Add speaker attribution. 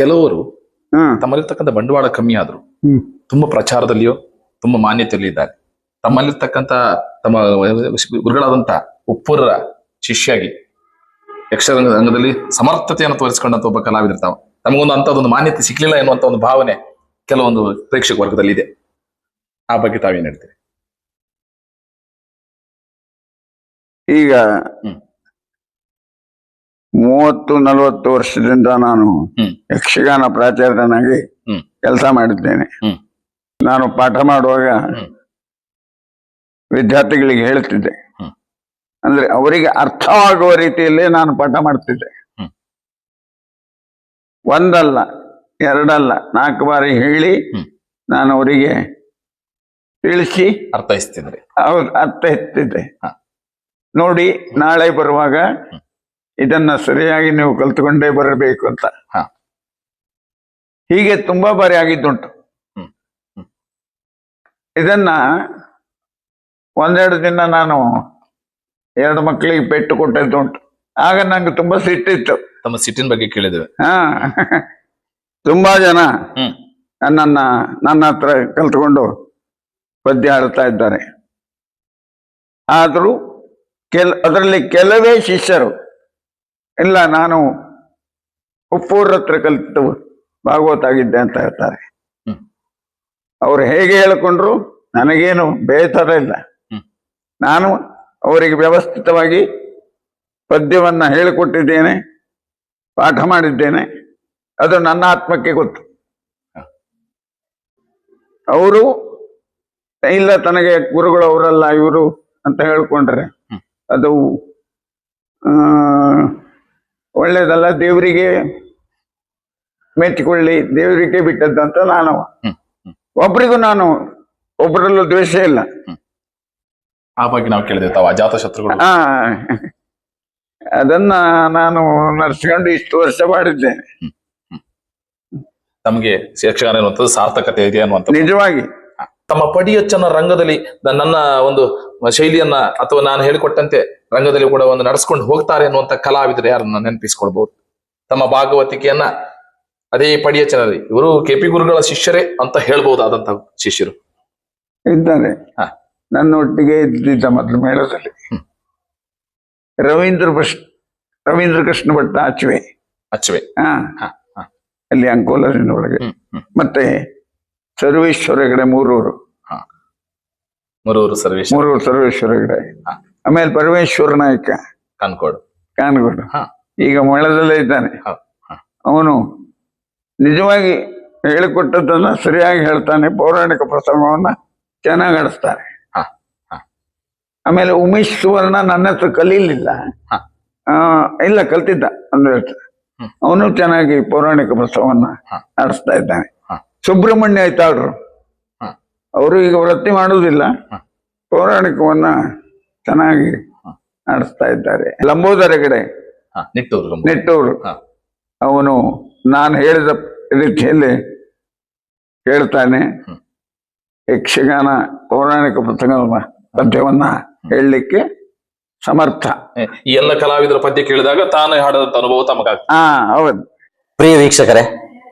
Speaker 1: ಕೆಲವರು ತಮ್ಮಲ್ಲಿರ್ತಕ್ಕಂಥ ಬಂಡವಾಳ ಕಮ್ಮಿ ಆದ್ರು. ತುಂಬಾ ಪ್ರಚಾರದಲ್ಲಿಯೋ ತುಂಬಾ ಮಾನ್ಯತೆಯಲ್ಲಿ ಇದ್ದಾರೆ. ತಮ್ಮಲ್ಲಿರ್ತಕ್ಕಂಥ ತಮ್ಮ ಗುರುಗಳಾದಂತ ಉಪ್ಪುರರ ಶಿಷ್ಯಾಗಿ ಯಕ್ಷರಂಗ ರಂಗದಲ್ಲಿ ಸಮರ್ಥತೆಯನ್ನು ತೋರಿಸಿಕೊಂಡಂತ ಒಬ್ಬ ಕಲಾವಿದಿರ್ತಾವ ಅಂತ ಒಂದು ಮಾನ್ಯತೆ ಸಿಕ್ಲಿಲ್ಲ ಎನ್ನುವಂತ ಒಂದು ಭಾವನೆ ಕೆಲವೊಂದು ಪ್ರೇಕ್ಷಕ ವರ್ಗದಲ್ಲಿ ಇದೆ ಆ ಬಗ್ಗೆ ತಾವೇನ್ ಹೇಳ್ತೀರಿ?
Speaker 2: ಈಗ. ಮೂವತ್ತು ನಲವತ್ತು ವರ್ಷದಿಂದ ನಾನು ಯಕ್ಷಗಾನ ಪ್ರಾಚಾರ್ಯನಾಗಿ ಕೆಲಸ ಮಾಡಿದ್ದೇನೆ. ನಾನು ಪಾಠ ಮಾಡುವಾಗ ವಿದ್ಯಾರ್ಥಿಗಳಿಗೆ
Speaker 1: ಹೇಳ್ತಿದ್ದೆ.
Speaker 2: ಅಂದ್ರೆ ಅವರಿಗೆ ಅರ್ಥವಾಗುವ ರೀತಿಯಲ್ಲಿ ನಾನು ಪಾಠ ಮಾಡ್ತಿದ್ದೆ. ಒಂದಲ್ಲ ಎರಡಲ್ಲ ನಾಲ್ಕು ಬಾರಿ ಹೇಳಿ ನಾನು ಅವರಿಗೆ ತಿಳಿಸಿ
Speaker 1: ಅರ್ಥೈಸ್ತಿದ್ದೆ
Speaker 2: ಹೌದು ಅರ್ಥ ಎತ್ತಿದ್ದೆ ನೋಡಿ ನಾಳೆ ಬರುವಾಗ. ಇದನ್ನ ಸರಿಯಾಗಿ ನೀವು ಕಲ್ತ್ಕೊಂಡೇ ಬರಬೇಕು ಅಂತ.
Speaker 1: ಹ.
Speaker 2: ಹೀಗೆ ತುಂಬಾ ಬಾರಿ ಆಗಿದ್ದುಂಟು. ಇದನ್ನ ಒಂದೆರಡು ದಿನ ನಾನು ಎರಡು ಮಕ್ಕಳಿಗೆ ಪೆಟ್ಟು ಕೊಟ್ಟದ್ದುಂಟು. ಆಗ ನಂಗೆ ತುಂಬಾ ಸಿಟ್ಟಿತ್ತು.
Speaker 1: ತಮ್ಮ ಸಿಟ್ಟಿನ ಬಗ್ಗೆ ಕೇಳಿದ್ವಿ
Speaker 2: ಹಾ. ತುಂಬಾ ಜನ ನನ್ನ ನನ್ನ ಹತ್ರ ಕಲ್ತ್ಕೊಂಡು ಪದ್ಯ ಆಡ್ತಾ ಇದ್ದಾರೆ. ಆದರೂ ಕೆಲ ಅದರಲ್ಲಿ ಕೆಲವೇ ಶಿಷ್ಯರು ಇಲ್ಲ ನಾನು ಉಪ್ಪೂರ್ ಹತ್ರ ಕಲಿತು ಭಾಗವತ ಆಗಿದ್ದೆ ಅಂತ ಹೇಳ್ತಾರೆ. ಅವ್ರು ಹೇಗೆ ಹೇಳಿಕೊಂಡ್ರು ನನಗೇನು ಬೇಸರ ಇಲ್ಲ. ನಾನು ಅವರಿಗೆ ವ್ಯವಸ್ಥಿತವಾಗಿ ಪದ್ಯವನ್ನ ಹೇಳಿಕೊಟ್ಟಿದ್ದೇನೆ ಪಾಠ ಮಾಡಿದ್ದೇನೆ ಅದು ನನ್ನ ಆತ್ಮಕ್ಕೆ ಗೊತ್ತು. ಅವರು ಇಲ್ಲ ತನಗೆ ಗುರುಗಳು ಅವರಲ್ಲ ಇವರು ಅಂತ ಹೇಳ್ಕೊಂಡ್ರೆ ಅದು ಒಳ್ಳೇದಲ್ಲ ದೇವರಿಗೆ ಮೆಚ್ಚಿಕೊಳ್ಳಿ ದೇವರಿಗೆ ಬಿಟ್ಟದ್ದಂತ ನಾನು. ಒಬ್ರಿಗೂ ನಾನು ಒಬ್ಬರಲ್ಲೂ ದ್ವೇಷ ಇಲ್ಲ.
Speaker 1: ಆ ಬಗ್ಗೆ ನಾವು ಕೇಳಿದೆ ತಾವು ಅಜಾತ ಶತ್ರುಗಳು.
Speaker 2: ಆ ಅದನ್ನ ನಾನು ನಡ್ಸ್ಕೊಂಡು ಇಷ್ಟು ವರ್ಷ ಮಾಡಿದ್ದೇನೆ
Speaker 1: ತಮಗೆ ಯಕ್ಷಗಾನ ಸಾರ್ಥಕತೆ ಇದೆ ಅನ್ನುವಂಥದ್ದು?
Speaker 2: ನಿಜವಾಗಿ.
Speaker 1: ತಮ್ಮ ಪಡಿಯಚ್ಚನ ರಂಗದಲ್ಲಿ ನನ್ನ ಒಂದು ಶೈಲಿಯನ್ನ ಅಥವಾ ನಾನು ಹೇಳಿಕೊಟ್ಟಂತೆ ರಂಗದಲ್ಲಿ ಕೂಡ ಒಂದು ನಡೆಸ್ಕೊಂಡು ಹೋಗ್ತಾರೆ ಅನ್ನುವಂತ ಕಲಾವಿದರು ಯಾರನ್ನ ನೆನಪಿಸ್ಕೊಳ್ಬಹುದು ತಮ್ಮ ಭಾಗವತಿಕೆಯನ್ನ ಅದೇ ಪಡಿಯಚ್ಚನಲ್ಲಿ ಇವರು ಕೆ ಪಿ ಗುರುಗಳ ಶಿಷ್ಯರೇ ಅಂತ ಹೇಳ್ಬಹುದಾದಂತ ಶಿಷ್ಯರು.
Speaker 2: ಇದ್ದಾರೆ.
Speaker 1: ಹಾ.
Speaker 2: ನನ್ನೊಟ್ಟಿಗೆ ಇದ್ದಿದ್ದ ಮೊದಲು ಮೇಳದಲ್ಲಿ. ರವೀಂದ್ರ ಕೃಷ್ಣ ರವೀಂದ್ರ ಕೃಷ್ಣ ಭಟ್ಟ ಅಚ್ವೆ
Speaker 1: ಅಚ್ವೆ
Speaker 2: ಹಾ. ಅಲ್ಲಿ ಅಂಕೋಲರಿನ ಒಳಗೆ. ಮತ್ತೆ ಸರ್ವೇಶ್ವರ ಹೆಗಡೆ ಮೂರೂರು.
Speaker 1: ಮೂರೂರು ಸರ್ವೇಶ್ವರ.
Speaker 2: ಮೂರೂರು ಸರ್ವೇಶ್ವರ. ಆಮೇಲೆ ಪರಮೇಶ್ವರ ನಾಯಕ.
Speaker 1: ಕನ್ಕೋಡು.
Speaker 2: ಕಾನ್ಕೋಡ್
Speaker 1: ಹಾ.
Speaker 2: ಈಗ ಮೊಳದಲ್ಲೇ ಇದ್ದಾನೆ. ಅವನು ನಿಜವಾಗಿ ಹೇಳಿಕೊಟ್ಟದ್ದನ್ನ ಸರಿಯಾಗಿ ಹೇಳ್ತಾನೆ. ಪೌರಾಣಿಕ ಪ್ರಸಂಗವನ್ನ ಚೆನ್ನಾಗಿ ಆಡಿಸ್ತಾನೆ. ಆಮೇಲೆ ಉಮೇಶ್ ಸುವರ್ಣ ನನ್ನ ಹತ್ರ ಕಲೀಲಿಲ್ಲ. ಇಲ್ಲ ಕಲ್ತಿದ್ದ ಅಂದ್ರೆ ಅವನು ಚೆನ್ನಾಗಿ ಪೌರಾಣಿಕ ಪ್ರಸವನ್ನ. ಆಡಿಸ್ತಾ ಇದ್ದಾನೆ. ಸುಬ್ರಹ್ಮಣ್ಯ ಆಯ್ತಾಳ್ರು
Speaker 1: ಹಾ.
Speaker 2: ಅವರು ಈಗ ವೃತ್ತಿ ಮಾಡುವುದಿಲ್ಲ. ಪೌರಾಣಿಕವನ್ನ ಚೆನ್ನಾಗಿ
Speaker 1: ನಡೆಸ್ತಾ
Speaker 2: ಆಡಿಸ್ತಾ ಇದ್ದಾರೆ. ಲಂಬೋದರ ಕಡೆ.
Speaker 1: ನಿಟ್ಟೂರು
Speaker 2: ನೆಟ್ಟೂರು. ಅವನು ನಾನು ಹೇಳಿದ ರೀತಿಯಲ್ಲಿ ಹೇಳ್ತಾನೆ. ಯಕ್ಷಗಾನ ಪೌರಾಣಿಕ ಪುಸ್ತಕ ಪದ್ಯವನ್ನ ಹೇಳಲಿಕ್ಕೆ ಸಮರ್ಥ.
Speaker 1: ಎಲ್ಲ ಕಲಾವಿದರ ಪದ್ಯ ಕೇಳಿದಾಗ ತಾನೇ ಹಾಡದಂತ ಅನುಭವ ತಮಗ
Speaker 2: ಹಾ ಹೌದು.
Speaker 3: ಪ್ರಿಯ ವೀಕ್ಷಕರೇ